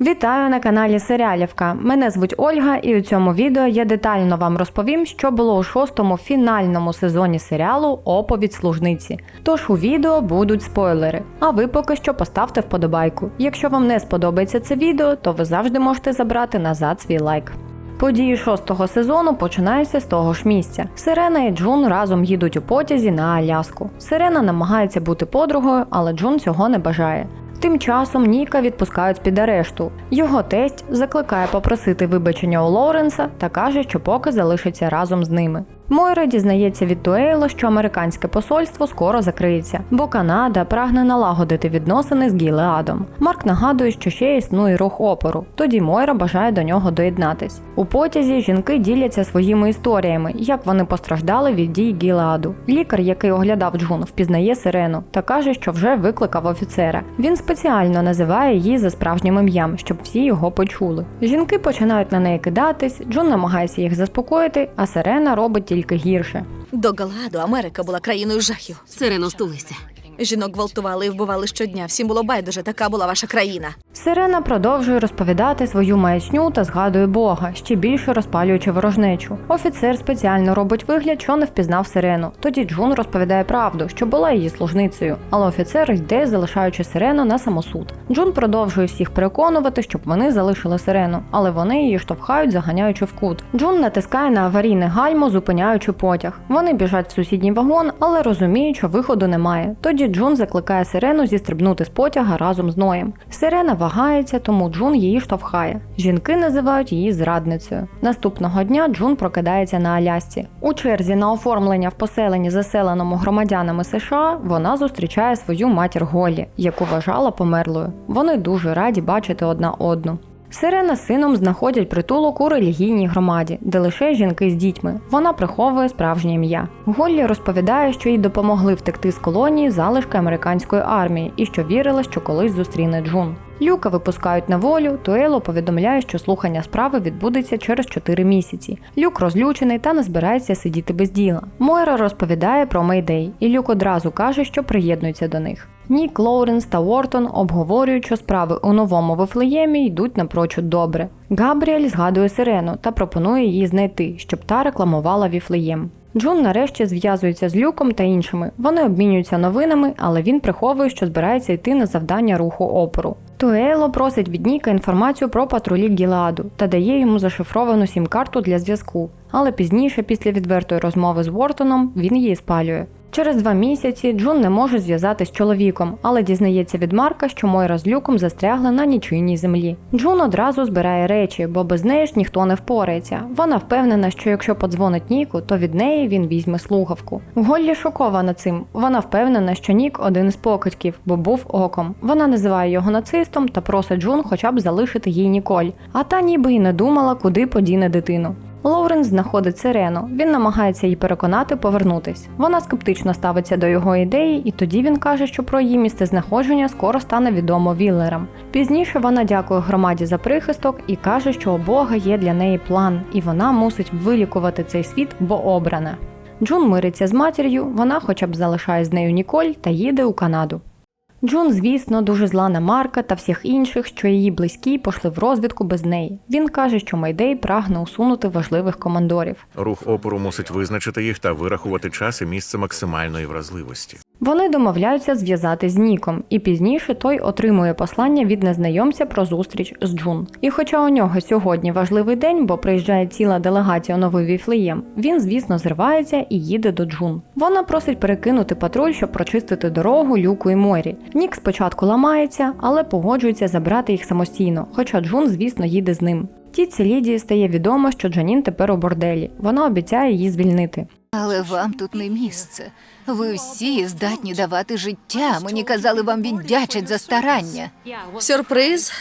Вітаю на каналі Серіалівка. Мене звуть Ольга, і у цьому відео я детально вам розповім, що було у шостому фінальному сезоні серіалу Оповідь служниці. Тож у відео будуть спойлери. А ви поки що поставте вподобайку. Якщо вам не сподобається це відео, то ви завжди можете забрати назад свій лайк. Події шостого сезону починаються з того ж місця. Сирена і Джун разом їдуть у потязі на Аляску. Сирена намагається бути подругою, але Джун цього не бажає. Тим часом Ніка відпускають під арешту. Його тесть закликає попросити вибачення у Лоренса та каже, що поки залишиться разом з ними. Мойра дізнається від Туейла, що американське посольство скоро закриється, бо Канада прагне налагодити відносини з Гілеадом. Марк нагадує, що ще існує рух опору. Тоді Мойра бажає до нього доєднатись. У потязі жінки діляться своїми історіями, як вони постраждали від дій Гілеаду. Лікар, який оглядав Джун, впізнає сирену та каже, що вже викликав офіцера. Він спеціально називає її за справжнім ім'ям, щоб всі його почули. Жінки починають на неї кидатись, Джун намагається їх заспокоїти, а сирена робить тільки гірше. До Галаду Америка була країною жахів. Сирено, стулися. Жінок гвалтували і вбивали щодня. Всім було байдуже, така була ваша країна. Сирена продовжує розповідати свою маячню та згадує Бога, ще більше розпалюючи ворожнечу. Офіцер спеціально робить вигляд, що не впізнав сирену. Тоді Джун розповідає правду, що була її служницею, але офіцер йде, залишаючи сирену на самосуд. Джун продовжує всіх переконувати, щоб вони залишили сирену, але вони її штовхають, заганяючи в кут. Джун натискає на аварійне гальмо, зупиняючи потяг. Вони біжать в сусідній вагон, але розуміють, що виходу немає. Тоді Джун закликає сирену зістрибнути з потяга разом з Ноєм. Сирена вагається, тому Джун її штовхає. Жінки називають її зрадницею. Наступного дня Джун прокидається на Алясці. У черзі на оформлення в поселенні, заселеному громадянами США, вона зустрічає свою матір Голлі, яку вважала померлою. Вони дуже раді бачити одна одну. Сирена з сином знаходять притулок у релігійній громаді, де лише жінки з дітьми. Вона приховує справжнє ім'я. Голлі розповідає, що їй допомогли втекти з колонії залишки американської армії і що вірила, що колись зустріне Джун. Люка випускають на волю. Туело повідомляє, що слухання справи відбудеться через 4 місяці. Люк розлючений та не збирається сидіти без діла. Мойра розповідає про Мейдей, і Люк одразу каже, що приєднується до них. Нік, Лоуренс та Уортон обговорюють, що справи у новому Вифлеємі йдуть напрочуд добре. Габріель згадує сирену та пропонує її знайти, щоб та рекламувала Віфлеєм. Джун нарешті зв'язується з Люком та іншими. Вони обмінюються новинами, але він приховує, що збирається йти на завдання руху опору. Туейло просить від Ніка інформацію про патрулі Гіладу та дає йому зашифровану сім-карту для зв'язку. Але пізніше, після відвертої розмови з Вортоном, він її спалює. Через два місяці Джун не може зв'язатись з чоловіком, але дізнається від Марка, що Мойра з люком застрягли на нічийній землі. Джун одразу збирає речі, бо без неї ж ніхто не впорається. Вона впевнена, що якщо подзвонить Ніку, то від неї він візьме слухавку. Голлі шокована цим. Вона впевнена, що Нік один із покидьків, бо був оком. Вона називає його нацистом та просить Джун хоча б залишити їй Ніколь. А та ніби й не думала, куди подіне дитину. Лоуренс знаходить сирену. Він намагається її переконати повернутись. Вона скептично ставиться до його ідеї, і тоді він каже, що про її місце знаходження скоро стане відомо Віллерам. Пізніше вона дякує громаді за прихисток і каже, що у Бога є для неї план, і вона мусить вилікувати цей світ, бо обрана. Джун мириться з матір'ю, вона хоча б залишає з нею Ніколь та їде у Канаду. Джун, звісно, дуже зла на Марка та всіх інших, що її близькі пішли в розвідку без неї. Він каже, що Майдей прагне усунути важливих командорів. Рух опору мусить визначити їх та вирахувати час і місце максимальної вразливості. Вони домовляються зв'язати з Ніком, і пізніше той отримує послання від незнайомця про зустріч з Джун. І хоча у нього сьогодні важливий день, бо приїжджає ціла делегація новий Віфлеєм, він, звісно, зривається і їде до Джун. Вона просить перекинути патруль, щоб прочистити дорогу Люку і Морі. Нік спочатку ламається, але погоджується забрати їх самостійно, хоча Джун, звісно, їде з ним. Тітці Лідії стає відомо, що Джанін тепер у борделі. Вона обіцяє її звільнити. Але вам тут не місце. Ви всі здатні давати життя. Мені казали, вам віддячать за старання. Сюрприз.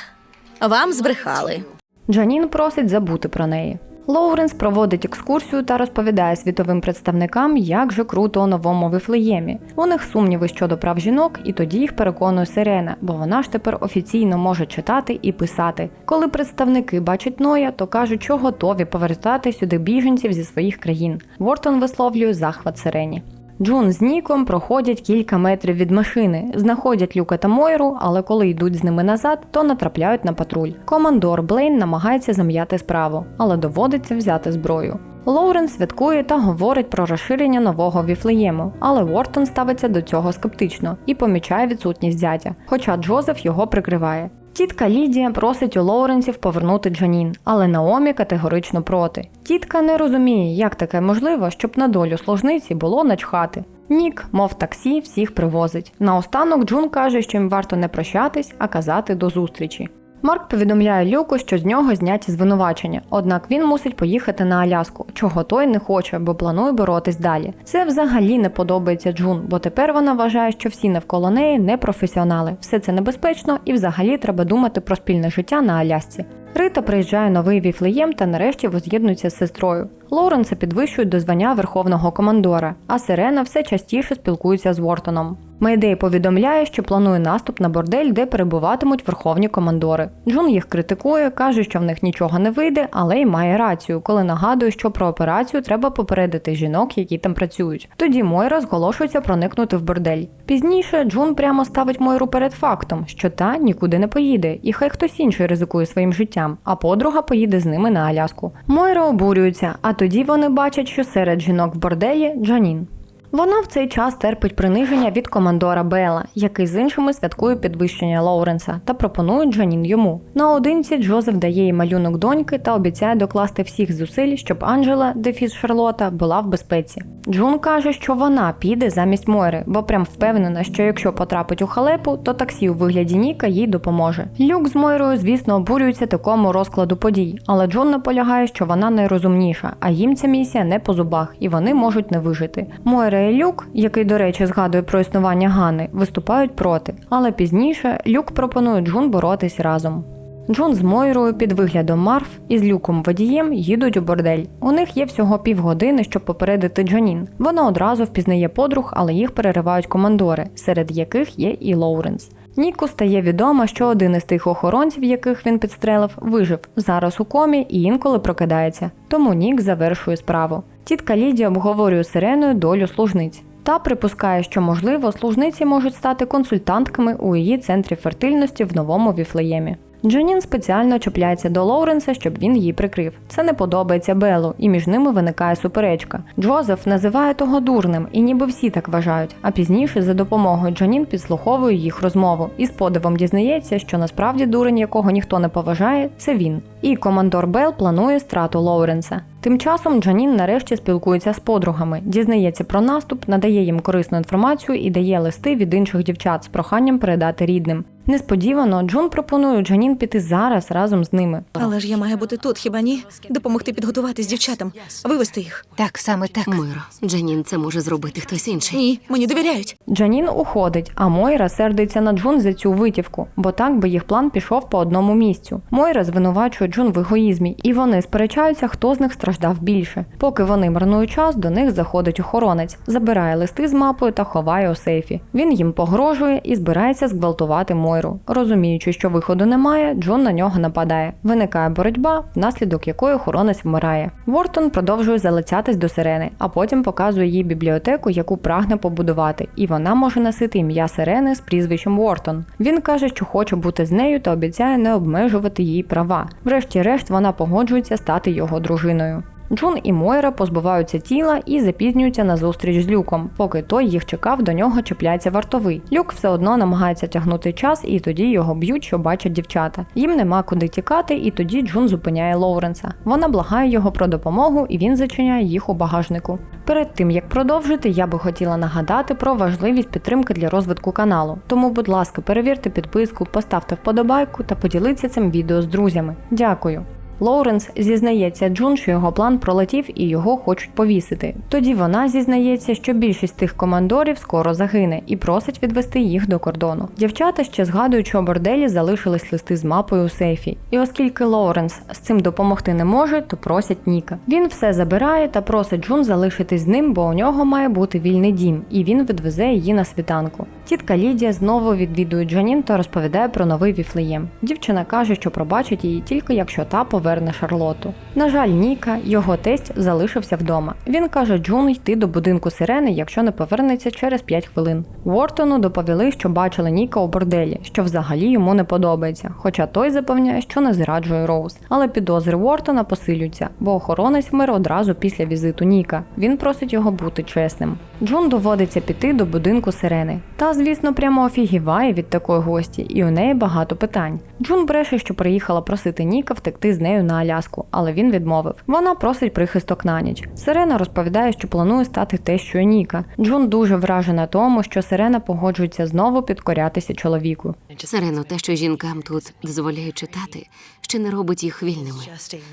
Вам збрехали. Джанін просить забути про неї. Лоуренс проводить екскурсію та розповідає світовим представникам, як же круто у новому Вифлеємі. У них сумніви щодо прав жінок, і тоді їх переконує Сирена, бо вона ж тепер офіційно може читати і писати. Коли представники бачать Ноя, то кажуть, що готові повертати сюди біженців зі своїх країн. Вортон висловлює захват Сирені. Джун з Ніком проходять кілька метрів від машини, знаходять Люка та Мойру, але коли йдуть з ними назад, то натрапляють на патруль. Командор Блейн намагається зам'яти справу, але доводиться взяти зброю. Лоуренс святкує та говорить про розширення нового віфлеєму, але Уортон ставиться до цього скептично і помічає відсутність зятя, хоча Джозеф його прикриває. Тітка Лідія просить у Лоуренсів повернути Джанін, але Наомі категорично проти. Тітка не розуміє, як таке можливо, щоб на долю служниці було начхати. Нік, мов таксі, всіх привозить. Наостанок Джун каже, що їм варто не прощатись, а казати до зустрічі. Марк повідомляє Люку, що з нього зняті звинувачення, однак він мусить поїхати на Аляску, чого той не хоче, бо планує боротись далі. Це взагалі не подобається Джун, бо тепер вона вважає, що всі навколо неї не професіонали. Все це небезпечно і взагалі треба думати про спільне життя на Алясці. Рита приїжджає новий віфлеєм та нарешті воз'єднується з сестрою. Лоуренса підвищують до звання верховного командора, а Сирена все частіше спілкується з Вортоном. Мейдей повідомляє, що планує наступ на бордель, де перебуватимуть верховні командори. Джун їх критикує, каже, що в них нічого не вийде, але й має рацію, коли нагадує, що про операцію треба попередити жінок, які там працюють. Тоді Мойра зголошується проникнути в бордель. Пізніше Джун прямо ставить Мойру перед фактом, що та нікуди не поїде, і хай хтось інший ризикує своїм життям, а подруга поїде з ними на Аляску. Мойра обурюється, а тоді вони бачать, що серед жінок в борделі Джанін. Вона в цей час терпить приниження від командора Бела, який з іншими святкує підвищення Лоуренса та пропонує Джанін йому. Наодинці Джозеф дає їй малюнок доньки та обіцяє докласти всіх зусиль, щоб Анджела, дефіс Шарлота, була в безпеці. Джун каже, що вона піде замість Мойри, бо прям впевнена, що якщо потрапить у халепу, то таксі у вигляді Ніка їй допоможе. Люк з Мойрою, звісно, обурюються такому розкладу подій, але Джун наполягає, що вона найрозумніша, а їм ця місія не по зубах, і вони можуть не вижити. Мойра і Люк, який, до речі, згадує про існування Гани, виступають проти. Але пізніше Люк пропонує Джун боротись разом. Джун з Мойрою під виглядом Марф і з люком водієм їдуть у бордель. У них є всього півгодини, щоб попередити Джанін. Вона одразу впізнає подруг, але їх переривають командори, серед яких є і Лоуренс. Ніку стає відомо, що один із тих охоронців, яких він підстрелив, вижив зараз у комі і інколи прокидається. Тому Нік завершує справу. Тітка Лідія обговорює з сиреною долю служниць. Та припускає, що можливо служниці можуть стати консультантками у її центрі фертильності в новому віфлеємі. Джанін спеціально чіпляється до Лоуренса, щоб він її прикрив. Це не подобається Белу, і між ними виникає суперечка. Джозеф називає того дурним, і ніби всі так вважають. А пізніше за допомогою Джанін підслуховує їх розмову і з подивом дізнається, що насправді дурень, якого ніхто не поважає, це він. І командор Бел планує страту Лоуренса. Тим часом Джанін нарешті спілкується з подругами, дізнається про наступ, надає їм корисну інформацію і дає листи від інших дівчат з проханням передати рідним. Несподівано Джун пропонує Джанін піти зараз разом з ними. Але ж я маю бути тут, хіба ні? Допомогти підготуватись дівчатам, вивести їх. Так, саме так. Миро, Джанін, це може зробити хтось інший. Ні, мені довіряють. Джанін уходить, а Мойра сердиться на Джун за цю витівку, бо так би їх план пішов по одному місцю. Мойра звинувачує Джун в егоїзмі, і вони сперечаються, хто з них страждав більше. Поки вони марнують час, до них заходить охоронець, забирає листи з мапою та ховає у сейфі. Він їм погрожує і збирається зґвалтувати Мойру. Розуміючи, що виходу немає, Джун на нього нападає. Виникає боротьба, внаслідок якої охоронець вмирає. Вортон продовжує залицятись до сирени, а потім показує їй бібліотеку, яку прагне побудувати, і вона може носити ім'я сирени з прізвищем Вортон. Він каже, що хоче бути з нею та обіцяє не обмежувати її права. Врешті-решт вона погоджується стати його дружиною. Джун і Мойра позбуваються тіла і запізнюються на зустріч з Люком. Поки той їх чекав, до нього чіпляється вартовий. Люк все одно намагається тягнути час, і тоді його б'ють, що бачать дівчата. Їм нема куди тікати, і тоді Джун зупиняє Лоуренса. Вона благає його про допомогу, і він зачиняє їх у багажнику. Перед тим як продовжити, я би хотіла нагадати про важливість підтримки для розвитку каналу. Тому, будь ласка, перевірте підписку, поставте вподобайку та поділіться цим відео з друзями. Дякую. Лоуренс зізнається Джун, що його план пролетів і його хочуть повісити. Тоді вона зізнається, що більшість тих командорів скоро загине і просить відвести їх до кордону. Дівчата ще згадують, що у борделі залишились листи з мапою у сейфі. І оскільки Лоуренс з цим допомогти не може, то просять Ніка. Він все забирає та просить Джун залишитись з ним, бо у нього має бути вільний дім, і він відвезе її на світанку. Тітка Лідія знову відвідує Джанін та розповідає про новий віфлеєм. Дівчина каже, що пробачить її тільки якщо та поверне Шарлоту. На жаль, Ніка, його тесть, залишився вдома. Він каже Джун йти до будинку сирени, якщо не повернеться через 5 хвилин. Уортону доповіли, що бачили Ніка у борделі, що взагалі йому не подобається. Хоча той запевняє, що не зраджує Роуз. Але підозри Уортона посилюються, бо охоронець вмер одразу після візиту Ніка. Він просить його бути чесним. Джун доводиться піти до будинку сирени. Та, звісно, прямо офігіває від такої гості, і у неї багато питань. Джун бреше, що приїхала просити Ніка втекти з нею на Аляску, але він відмовив. Вона просить прихисток на ніч. Сирена розповідає, що планує стати тещою Ніка. Джун дуже вражена тому, що Сирена погоджується знову підкорятися чоловіку. Сирено, те, що жінкам тут дозволяють читати, ще не робить їх вільними.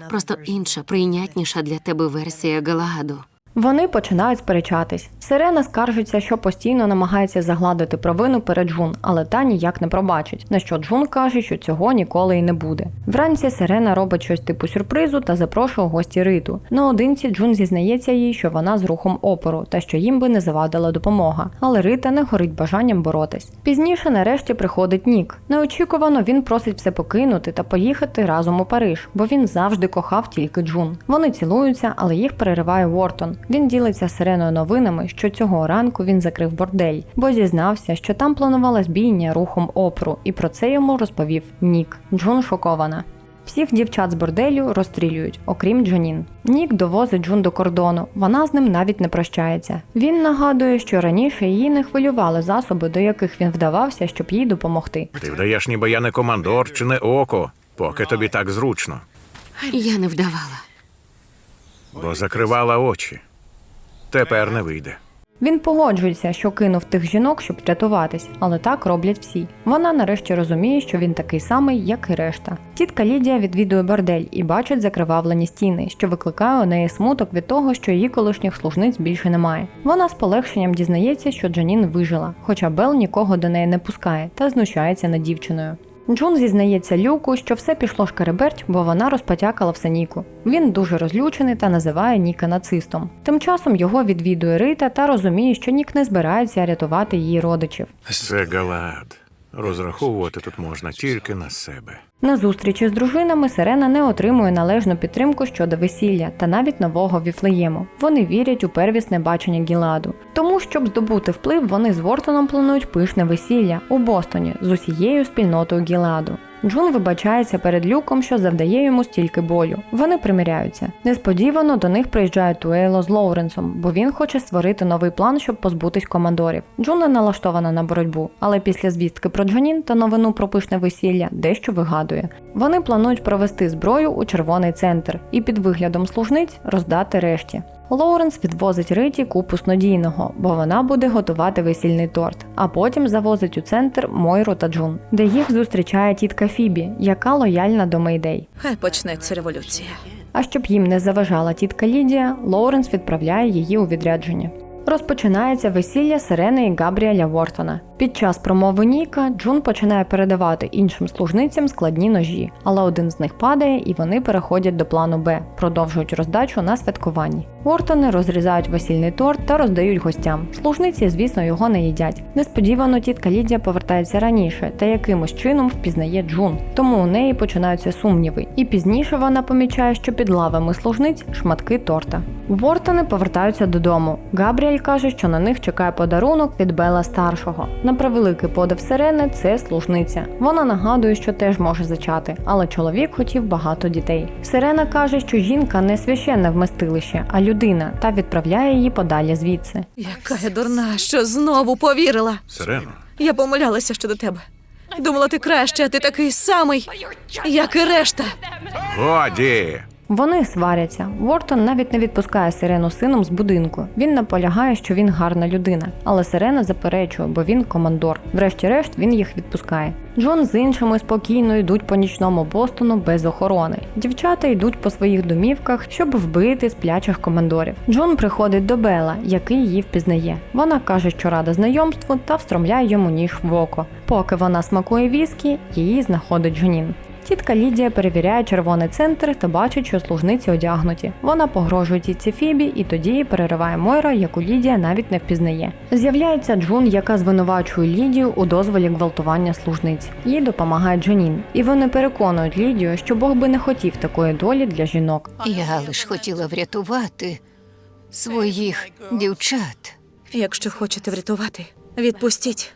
Просто інша, прийнятніша для тебе версія Галагаду. Вони починають сперечатись. Сирена скаржиться, що постійно намагається загладити провину перед Джун, але та ніяк не пробачить. На що Джун каже, що цього ніколи і не буде. Вранці Сирена робить щось типу сюрпризу та запрошує гості Риту. Наодинці Джун зізнається їй, що вона з рухом опору та що їм би не завадила допомога. Але Рита не горить бажанням боротись. Пізніше нарешті приходить Нік. Неочікувано він просить все покинути та поїхати разом у Париж, бо він завжди кохав тільки Джун. Вони цілуються, але їх перериває Уортон. Він ділиться сиреною новинами, що цього ранку він закрив бордель, бо зізнався, що там планувалась бійня рухом опору, і про це йому розповів Нік. Джун шокована. Всіх дівчат з борделю розстрілюють, окрім Джанін. Нік довозить Джун до кордону. Вона з ним навіть не прощається. Він нагадує, що раніше її не хвилювали засоби, до яких він вдавався, щоб їй допомогти. Ти вдаєш, ніби я не командор чи не око, поки тобі так зручно, Я не вдавала. бо закривала очі. Тепер не вийде. Він погоджується, що кинув тих жінок, щоб врятуватись, але так роблять всі. Вона нарешті розуміє, що він такий самий, як і решта. Тітка Лідія відвідує бордель і бачить закривавлені стіни, що викликає у неї смуток від того, що її колишніх служниць більше немає. Вона з полегшенням дізнається, що Джанін вижила, хоча Бел нікого до неї не пускає та знущається над дівчиною. Джун зізнається Люку, що все пішло шкереберть, бо вона розпотякала все Ніку. Він дуже розлючений та називає Ніка нацистом. Тим часом його відвідує Рита та розуміє, що Нік не збирається рятувати її родичів. Це галад. Розраховувати тут можна тільки на себе. На зустрічі з дружинами Сирена не отримує належну підтримку щодо весілля та навіть нового віфлеєму. Вони вірять у первісне бачення Гіладу. Тому, щоб здобути вплив, вони з Вортоном планують пишне весілля у Бостоні з усією спільнотою Гіладу. Джун вибачається перед люком, що завдає йому стільки болю. Вони примиряються. Несподівано до них приїжджає Туейло з Лоуренсом, бо він хоче створити новий план, щоб позбутись командорів. Джун не налаштована на боротьбу, але після звістки про Джанін та новину про пишне весілля дещо вигадує. Вони планують провести зброю у червоний центр і під виглядом служниць роздати решті. Лоуренс відвозить Риті купу снодійного, бо вона буде готувати весільний торт, а потім завозить у центр Мойру та Джун, де їх зустрічає тітка Фібі, яка лояльна до Мейдей. Хай почнеться революція. А щоб їм не заважала тітка Лідія, Лоуренс відправляє її у відрядження. Розпочинається весілля Сирени і Габріеля Вортона. Під час промови Ніка Джун починає передавати іншим служницям складні ножі, але один з них падає і вони переходять до плану Б, продовжують роздачу на святкуванні. Вортони розрізають весільний торт та роздають гостям. Служниці, звісно, його не їдять. Несподівано тітка Лідія повертається раніше та якимось чином впізнає Джун, тому у неї починаються сумніви. І пізніше вона помічає, що під лавами служниць шматки торта. Вортони повертаються додому. Габріель каже, що на них чекає подарунок від Бела старшого. На превеликий подив сирени це служниця. Вона нагадує, що теж може зачати, але чоловік хотів багато дітей. Сирена каже, що жінка не священне вместилище, а людина, та відправляє її подалі звідси. Яка я дурна, що знову повірила. Сирено, Я помилялася щодо тебе. Думала, ти краще, а ти такий самий, як і решта. годі! Вони сваряться. Вортон навіть не відпускає сирену сином з будинку. Він наполягає, що він гарна людина, але сирена заперечує, бо він командор. Врешті-решт він їх відпускає. Джон з іншими спокійно йдуть по нічному Бостону без охорони. Дівчата йдуть по своїх домівках, щоб вбити сплячих командорів. Джон приходить до Бела, який її впізнає. Вона каже, що рада знайомству та встромляє йому ніж в око. Поки вона смакує віскі, її знаходить Джонін. Тітка Лідія перевіряє червоний центр та бачить, що служниці одягнуті. Вона погрожує тітці Фібі, і тоді перериває Мойра, яку Лідія навіть не впізнає. З'являється Джун, яка звинувачує Лідію у дозволі гвалтування служниць. Їй допомагає Джанін, і вони переконують Лідію, що Бог би не хотів такої долі для жінок. Я лиш хотіла врятувати своїх дівчат. Якщо хочете врятувати, відпустіть.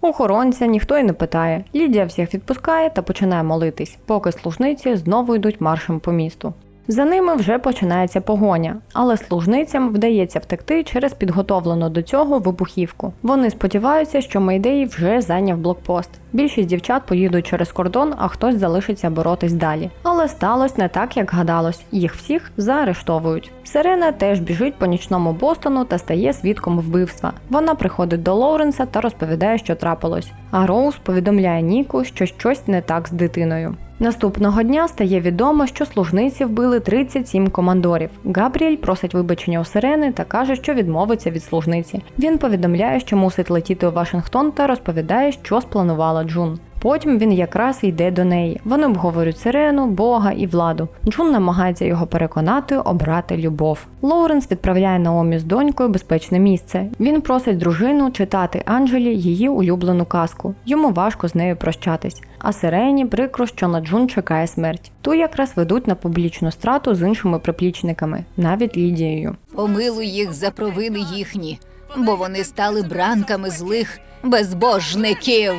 Охоронця ніхто й не питає. Лідія всіх відпускає та починає молитись, поки служниці знову йдуть маршем по місту. За ними вже починається погоня, але служницям вдається втекти через підготовлену до цього вибухівку. Вони сподіваються, що Мейдей вже зайняв блокпост. Більшість дівчат поїдуть через кордон, а хтось залишиться боротись далі. Але сталося не так, як гадалось. Їх всіх заарештовують. Сирена теж біжить по нічному Бостону та стає свідком вбивства. Вона приходить до Лоуренса та розповідає, що трапилось. А Роуз повідомляє Ніку, що щось не так з дитиною. Наступного дня стає відомо, що служниці вбили 37 командорів. Габріель просить вибачення у сирени та каже, що відмовиться від служниці. Він повідомляє, що мусить летіти у Вашингтон та розповідає, що спланувала Джун. Потім він якраз йде до неї. Вони обговорюють сирену, Бога і владу. Джун намагається його переконати обрати любов. Лоуренс відправляє Наомі з донькою безпечне місце. Він просить дружину читати Анджелі її улюблену казку. Йому важко з нею прощатись. А сирені прикро, що на Джун чекає смерть. Ту якраз ведуть на публічну страту з іншими приплічниками, навіть Лідією. Помилуй їх за провини їхні, бо вони стали бранками злих безбожників.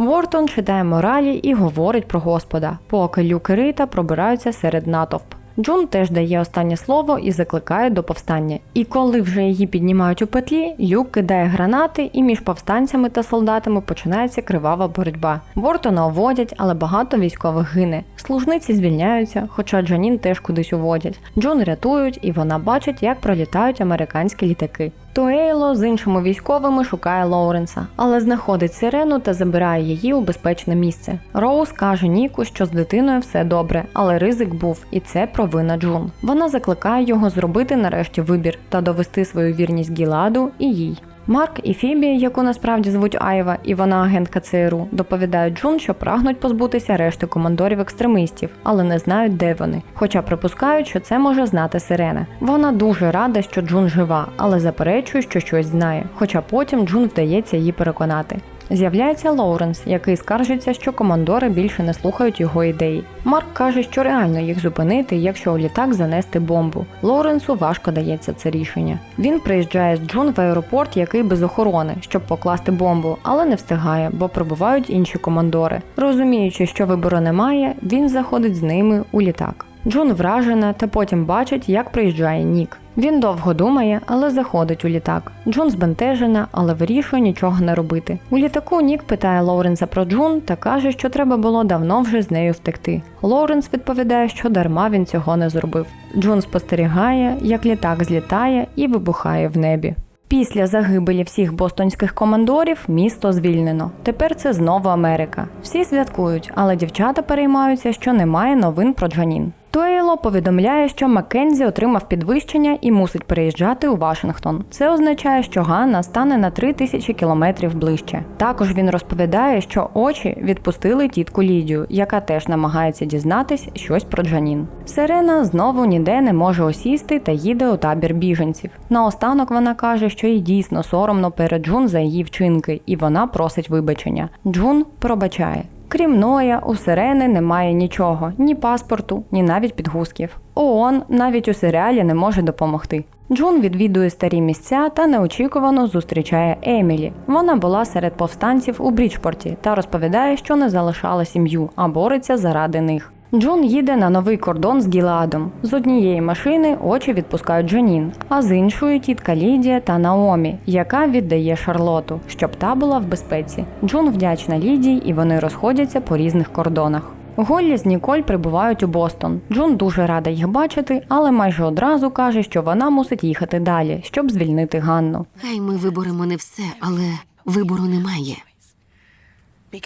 Вортон читає моралі і говорить про Господа, поки Люк і Рита пробираються серед натовп. Джун теж дає останнє слово і закликає до повстання. І коли вже її піднімають у петлі, Люк кидає гранати, і між повстанцями та солдатами починається кривава боротьба. Вортона оводять, але багато військових гине. Служниці звільняються, хоча Джанін теж кудись уводять. Джун рятують, і вона бачить, як пролітають американські літаки. Туейло з іншими військовими шукає Лоуренса, але знаходить сирену та забирає її у безпечне місце. Роуз каже Ніку, що з дитиною все добре, але ризик був, і це провина Джун. Вона закликає його зробити нарешті вибір та довести свою вірність Гіладу і їй. Марк і Фібі, яку насправді звуть Айва, і вона агентка ЦРУ, доповідають Джун, що прагнуть позбутися решти командорів екстремистів, але не знають, де вони. Хоча припускають, що це може знати Сирена. Вона дуже рада, що Джун жива, але заперечує, що щось знає. Хоча потім Джун вдається її переконати. З'являється Лоуренс, який скаржиться, що командори більше не слухають його ідеї. Марк каже, що реально їх зупинити, якщо у літак занести бомбу. Лоуренсу важко дається це рішення. Він приїжджає з Джун в аеропорт, який без охорони, щоб покласти бомбу, але не встигає, бо прибувають інші командори. Розуміючи, що вибору немає, він заходить з ними у літак. Джун вражена та потім бачить, як приїжджає Нік. Він довго думає, але заходить у літак. Джун збентежена, але вирішує нічого не робити. У літаку Нік питає Лоуренса про Джун та каже, що треба було давно вже з нею втекти. Лоуренс відповідає, що дарма він цього не зробив. Джун спостерігає, як літак злітає і вибухає в небі. Після загибелі всіх бостонських командорів місто звільнено. Тепер це знову Америка. Всі святкують, але дівчата переймаються, що немає новин про Джанін. Туейло повідомляє, що Маккензі отримав підвищення і мусить переїжджати у Вашингтон. Це означає, що Ганна стане на 3 тисячі кілометрів ближче. Також він розповідає, що очі відпустили тітку Лідію, яка теж намагається дізнатись щось про Джанін. Сирена знову ніде не може осісти та їде у табір біженців. Наостанок вона каже, що їй дійсно соромно перед Джун за її вчинки, і вона просить вибачення. Джун пробачає. Крім Ноя, у сирени немає нічого, ні паспорту, ні навіть підгузків. ООН навіть у серіалі не може допомогти. Джун відвідує старі місця та неочікувано зустрічає Емілі. Вона була серед повстанців у Бріджпорті та розповідає, що не залишала сім'ю, а бореться заради них. Джун їде на новий кордон з Гіладом. З однієї машини очі відпускають Джанін, а з іншої тітка Лідія та Наомі, яка віддає Шарлоту, щоб та була в безпеці. Джун вдячна Лідії, і вони розходяться по різних кордонах. Голлі з Ніколь прибувають у Бостон. Джун дуже рада їх бачити, але майже одразу каже, що вона мусить їхати далі, щоб звільнити Ганну. Хай ми виборемо не все, але вибору немає.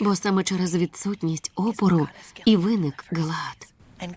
Бо саме через відсутність опору і виник Галаад.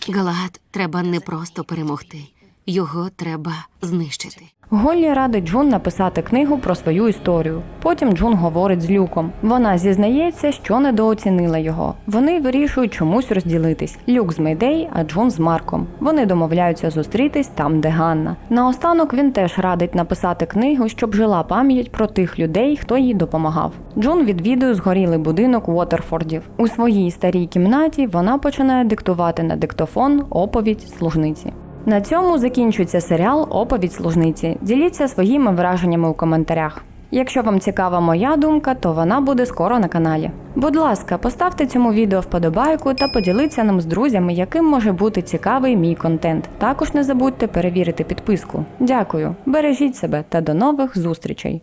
Галаад треба не просто перемогти, його треба знищити. Голлі радить Джун написати книгу про свою історію. Потім Джун говорить з Люком. Вона зізнається, що недооцінила його. Вони вирішують чомусь розділитись. Люк з Мейдей, а Джун з Марком. Вони домовляються зустрітись там, де Ганна. Наостанок він теж радить написати книгу, щоб жила пам'ять про тих людей, хто їй допомагав. Джун відвідує згорілий будинок Уотерфордів. У своїй старій кімнаті вона починає диктувати на диктофон оповідь служниці. На цьому закінчується серіал Оповідь служниці. Діліться своїми враженнями у коментарях. Якщо вам цікава моя думка, то вона буде скоро на каналі. Будь ласка, поставте цьому відео вподобайку та поділіться ним з друзями, яким може бути цікавий мій контент. Також не забудьте перевірити підписку. Дякую, бережіть себе та до нових зустрічей!